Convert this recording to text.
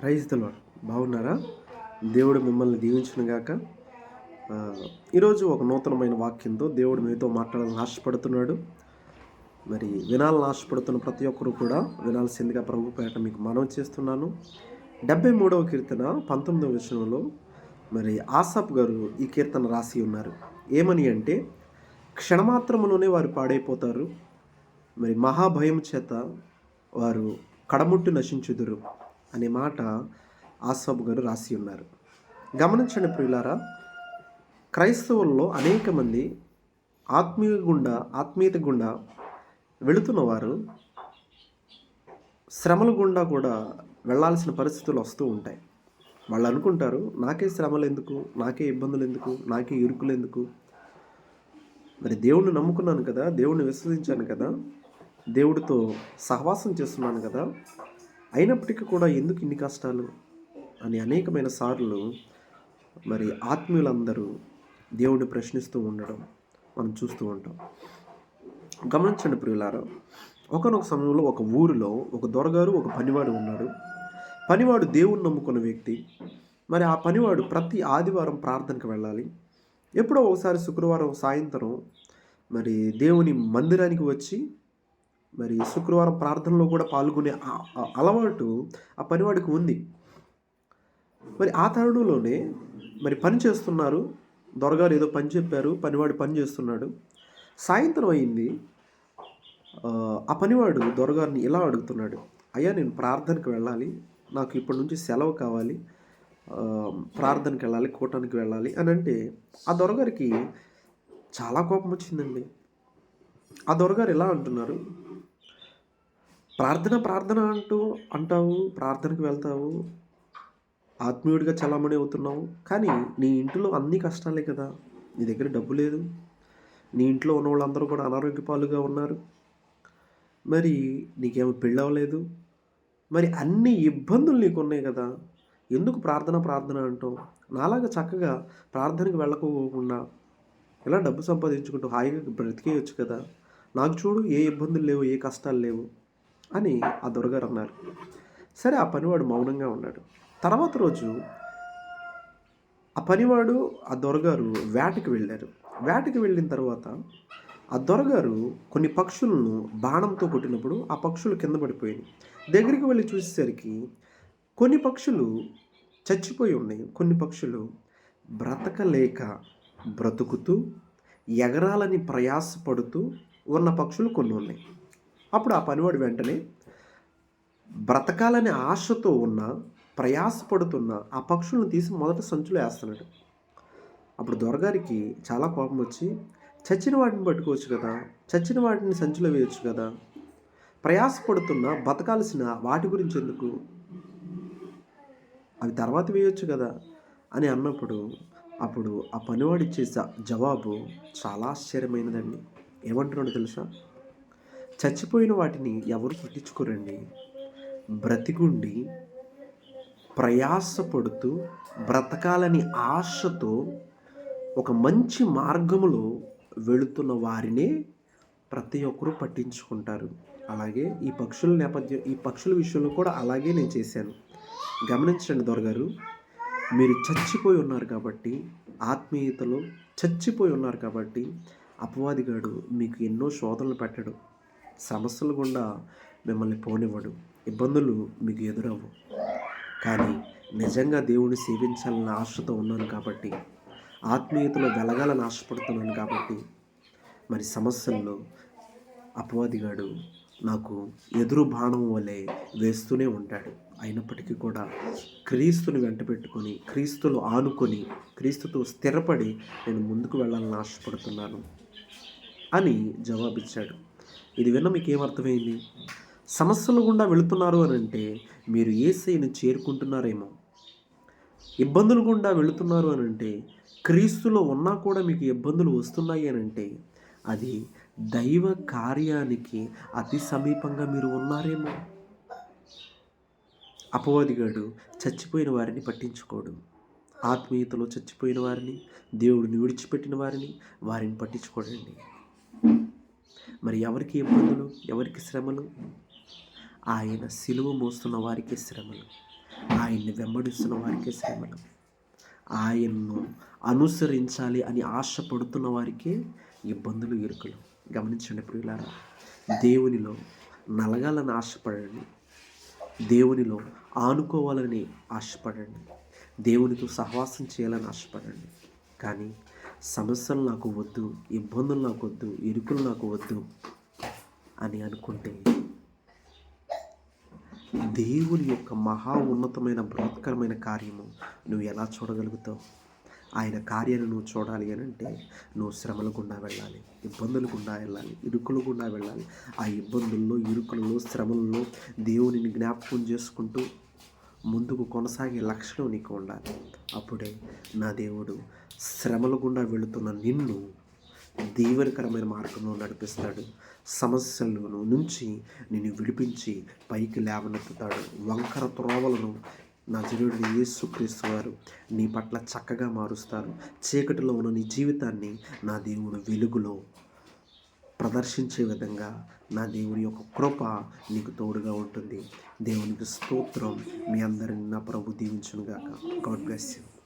Praise the బాగున్నారా? దేవుడు మిమ్మల్ని దీవించిన గాక. ఈరోజు ఒక నూతనమైన వాక్యంతో దేవుడు మీతో మాట్లాడాలని ఆశపడుతున్నాడు. మరి వినాలని ఆశపడుతున్న ప్రతి ఒక్కరు కూడా వినాల్సిందిగా ప్రభు పేట మీకు మనం చేస్తున్నాను. డెబ్బై మూడవ కీర్తన పంతొమ్మిదవ విషయంలో మరి ఆసాప్ గారు ఈ కీర్తన రాసి ఉన్నారు. ఏమని అంటే క్షణమాత్రములోనే వారు పాడైపోతారు. మరి మహాభయం చేత వారు కడముట్టు నశించుదురు. అనే మాట ఆసాబ్ గారు రాసి ఉన్నారు. గమనించండి ప్రియులారా క్రైస్తవుల్లో అనేక మంది ఆత్మీయ గుండా ఆత్మీయత గుండా వెళుతున్న వారు శ్రమల గుండా కూడా వెళ్ళాల్సిన పరిస్థితులు వస్తూ ఉంటాయి. వాళ్ళు అనుకుంటారు నాకే శ్రమలు ఎందుకు నాకే ఇబ్బందులు ఎందుకు నాకే ఇరుకులు ఎందుకు? మరి దేవుణ్ణి నమ్ముకున్నాను కదా దేవుణ్ణి విశ్వసించాను కదా దేవుడితో సహవాసం చేస్తున్నాను కదా అయినప్పటికీ కూడా ఎందుకు ఇన్ని కష్టాలు అని అనేకమైన సార్లు మరి ఆత్మీయులందరూ దేవుడిని ప్రశ్నిస్తూ ఉండడం మనం చూస్తూ ఉంటాం. గమనించండి ప్రియులారా ఒకనొక సమయంలో ఒక ఊరిలో ఒక దొరగారు ఒక పనివాడు ఉన్నాడు. పనివాడు దేవుణ్ణి నమ్ముకున్న వ్యక్తి. మరి ఆ పనివాడు ప్రతి ఆదివారం ప్రార్థనకు వెళ్ళాలి. ఎప్పుడో ఒకసారి శుక్రవారం సాయంత్రం మరి దేవుని మందిరానికి వచ్చి మరి శుక్రవారం ప్రార్థనలో కూడా పాల్గొనే అలవాటు ఆ పనివాడికి ఉంది. మరి ఆ తరుణంలోనే మరి పని చేస్తున్నారు. దొరగారు ఏదో పని చెప్పారు పనివాడు పని చేస్తున్నాడు. సాయంత్రం అయింది. ఆ, పనివాడు దొరగారిని ఇలా అడుగుతున్నాడు అయ్యా నేను ప్రార్థనకు వెళ్ళాలి. నాకు ఇప్పటి నుంచి సెలవు కావాలి. ప్రార్థనకి వెళ్ళాలి కూటానికి వెళ్ళాలి అని అంటే ఆ దొరగారికి చాలా కోపం వచ్చిందండి. ఆ దొరగారు ఎలా అంటున్నారు? ప్రార్థన ప్రార్థన అంటూ అంటావు ప్రార్థనకు వెళ్తావు ఆత్మీయుడిగా చలామణి అవుతున్నావు. కానీ నీ ఇంట్లో అన్ని కష్టాలే కదా. నీ దగ్గర డబ్బు లేదు. నీ ఇంట్లో ఉన్న వాళ్ళందరూ కూడా అనారోగ్య పాలుగా ఉన్నారు. మరి నీకేమో పెళ్ళవలేదు. మరి అన్ని ఇబ్బందులు నీకు ఉన్నాయి కదా. ఎందుకు ప్రార్థన ప్రార్థన అంటావు? నాలాగా చక్కగా ప్రార్థనకు వెళ్ళకపోకుండా ఇలా డబ్బు సంపాదించుకుంటూ హాయిగా బ్రతికేయచ్చు కదా. నాకు చూడు ఏ ఇబ్బందులు లేవు ఏ కష్టాలు లేవు. అని ఆ దొరగారు అన్నారు. సరే ఆ పనివాడు మౌనంగా ఉన్నాడు. తర్వాత రోజు ఆ పనివాడు ఆ దొరగారు వేటకి వెళ్ళారు. వేటకి వెళ్ళిన తర్వాత ఆ దొరగారు కొన్ని పక్షులను బాణంతో కొట్టినప్పుడు ఆ పక్షులు కింద పడిపోయాయి దగ్గరికి వెళ్ళి చూసేసరికి కొన్ని పక్షులు చచ్చిపోయి ఉన్నాయి. కొన్ని పక్షులు బ్రతకలేక బ్రతుకుతూ ఎగరాలని ప్రయాసపడుతూ ఉన్న పక్షులు కొన్ని ఉన్నాయి. అప్పుడు ఆ పనివాడు వెంటనే బ్రతకాలనే ఆశతో ఉన్న ప్రయాసపడుతున్న ఆ పక్షులను తీసి మొదట సంచులో వేస్తున్నాడు. అప్పుడు దొరగారికి చాలా కోపం వచ్చి చచ్చిన వాటిని పట్టుకోవచ్చు కదా చచ్చిన వాటిని సంచిలో వేయచ్చు కదా ప్రయాసపడుతున్న బతకాల్సిన వాటి గురించి ఎందుకు? అవి తర్వాత వేయొచ్చు కదా అని అన్నప్పుడు అప్పుడు ఆ పనివాడు ఇచ్చే జ- జవాబు చాలా ఆశ్చర్యమైనదండి. ఏమంటున్నాడు తెలుసా? చచ్చిపోయిన వాటిని ఎవరు పట్టించుకోరండి బ్రతికుండి ప్రయాసపడుతూ బ్రతకాలని ఆశతో ఒక మంచి మార్గములో వెళుతున్న వారినే ప్రతి ఒక్కరూ పట్టించుకుంటారు. అలాగే ఈ పక్షుల నేపథ్యం ఈ పక్షుల విషయంలో కూడా అలాగే నేను చేశాను. గమనించండి దొరగారు మీరు చచ్చిపోయి ఉన్నారు కాబట్టి ఆత్మీయతలో చచ్చిపోయి ఉన్నారు కాబట్టి అపవాదిగాడు మీకు ఎన్నో శోధనలు పెట్టడు. సమస్యలు గుండా మిమ్మల్ని పోనివ్వడు. ఇబ్బందులు మీకు ఎదురవ్వు. కానీ నిజంగా దేవుని సేవించాలన్న ఆశతో ఉన్నాను కాబట్టి ఆత్మీయతలో వెలగాలని ఆశపడుతున్నాను కాబట్టి మరి సమస్యల్లో అపవాదిగాడు నాకు ఎదురు బాణం వలె వేస్తూనే ఉంటాడు. అయినప్పటికీ కూడా క్రీస్తుని వెంట పెట్టుకొని క్రీస్తులు ఆనుకొని క్రీస్తుతో స్థిరపడి నేను ముందుకు వెళ్ళాలని ఆశపడుతున్నాను అని జవాబిచ్చాడు. ఇది విన్న మీకు ఏమర్థమైంది సమస్యలు గుండా వెళుతున్నారు అని అంటే మీరు ఏసైని చేరుకుంటున్నారేమో. ఇబ్బందులు గుండా వెళుతున్నారు అని అంటే క్రీస్తులో ఉన్నా కూడా మీకు ఇబ్బందులు వస్తున్నాయి అని అంటే అది దైవ కార్యానికి అతి సమీపంగా మీరు ఉన్నారేమో. అపవాదిగాడు చచ్చిపోయిన వారిని పట్టించుకోడు. ఆత్మీయతలో చచ్చిపోయిన వారిని దేవుడిని విడిచిపెట్టిన వారిని వారిని పట్టించుకోడండి. మరి ఎవరికి ఇబ్బందులు ఎవరికి శ్రమలు? ఆయన సిలువ మోస్తున్న వారికి శ్రమలు. ఆయన్ని వెంబడిస్తున్న వారికే శ్రమలు. ఆయన్ను అనుసరించాలి అని ఆశపడుతున్న వారికే ఇబ్బందులు ఇరుకులు. గమనించండి ప్రియులారా దేవునిలో నలగాలని ఆశపడండి. దేవునిలో ఆనుకోవాలని ఆశపడండి. దేవునితో సహవాసం చేయాలని ఆశపడండి. కానీ సమస్యలు నాకు వద్దు ఇబ్బందులు నాకు వద్దు ఇరుకులు నాకు వద్దు అని అనుకుంటే దేవుని యొక్క మహా ఉన్నతమైన బృహత్కరమైన కార్యము నువ్వు ఎలా చూడగలుగుతావు? ఆయన కార్యాన్ని నువ్వు చూడాలి అని అంటే నువ్వు శ్రమల గుండా వెళ్ళాలి ఇబ్బందులు గుండా వెళ్ళాలి ఇరుకులు గుండా వెళ్ళాలి. ఆ ఇబ్బందుల్లో ఇరుకులలో శ్రమలలో దేవునిని జ్ఞాపకం చేసుకుంటూ ముందుకు కొనసాగే లక్షణం నీకు ఉండాలి. అప్పుడే నా దేవుడు శ్రమల గుండా వెళుతున్న నిన్ను దీవెనకరమైన మార్గంలో నడిపిస్తాడు. సమస్యలను నుంచి నిన్ను విడిపించి పైకి లేవనెత్తుతాడు. వంకర త్రోవలను నా యేసుక్రీస్తు వారు నీ పట్ల చక్కగా మారుస్తారు. చీకటిలో ఉన్న నీ జీవితాన్ని నా దేవుడు వెలుగులో ప్రదర్శించే విధంగా నా దేవుని యొక్క కృప నీకు తోడుగా ఉంటుంది. దేవునికి స్తోత్రం. మీ అందరిని నా ప్రభు దీవించునుగాక. God bless you